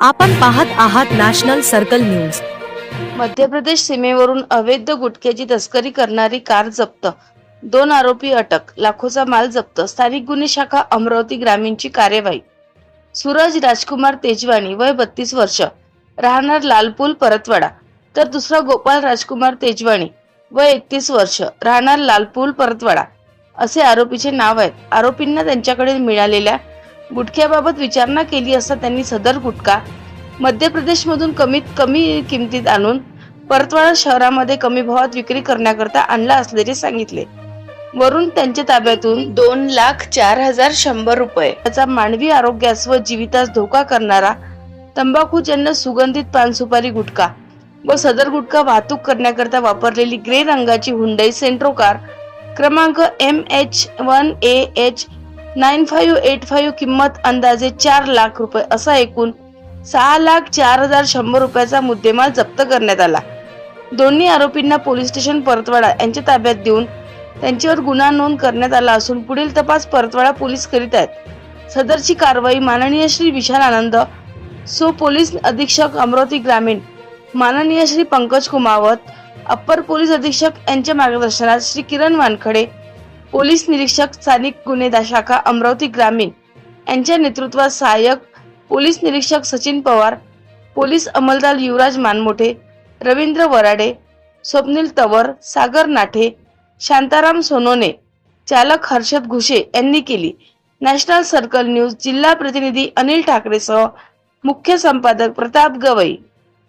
आपण पाहत आहात national circle news. Madhya Pradesh सीमेवरून अवैध गुटख्याची तस्करी करणारी कार जप्त. दोन आरोपी अटक लाखोचा माल जप्त स्थानिक गुन्हे शाखा अमरावती ग्रामीणची कार्यवाही. सूरज राजकुमार तेजवानी वय बत्तीस वर्ष राहणार लालपूल परतवाडा. तर दुसरा गोपाल राजकुमार तेजवानी वय एकतीस वर्ष राहणार लालपूल परतवाडा. असे आरोपीचे नाव आहेत. आरोपींना त्यांच्याकडे मिळालेल्या गुटख्याबाबत विचारणा केली असता त्यांनी सदर गुटखा मध्य प्रदेशमधून कमीत कमी किमतीत आणून परतवाडा शहरामध्ये कमी भावात विक्री करण्याकरता आणला असल्याचे सांगितले. वरून त्यांच्या ताब्यातून दोन लाख चार हजार शंभर रुपये. त्याचा मानवी आरोग्यास व जीवितास धोका करणारा तंबाखूजन्य सुगंधित पानसुपारी गुटखा व सदर गुटखा वाहतूक करण्याकरता वापरलेली ग्रे रंगाची हुंडई सेंट्रो कार क्रमांक M H one A H nine five eight five किंमत अंदाजे चार लाख रुपये असा एकूण सहा लाख चार हजार शंभर रुपयाचा मुद्देमाल जप्त करण्यात आला दोन्ही आरोपींना पोलीस स्टेशन परतवाडा यांच्या ताब्यात देऊन त्यांच्यावर गुन्हा नोंद करण्यात आला असून पुढील तपास परतवाडा पोलीस करीत आहेत सदरची कारवाई माननीय श्री विशाल आनंद सो पोलीस अधीक्षक अमरावती ग्रामीण माननीय श्री पंकज कुमावत अप्पर पोलीस अधीक्षक यांच्या मार्गदर्शनात श्री किरण वानखडे पोलीस निरीक्षक स्थानिक गुन्हे शाखा अमरावती ग्रामीण. यांच्या नेतृत्वात सहाय्यक पोलीस निरीक्षक सचिन पवार पोलीस अंमलदार युवराज मानमोठे रवींद्र वराडे स्वप्नील तवर सागर नाठे शांताराम सोनोने चालक हर्षद घुशे यांनी केली. नॅशनल सर्कल न्यूज जिल्हा प्रतिनिधी अनिल ठाकरेसह मुख्य संपादक प्रताप गवई.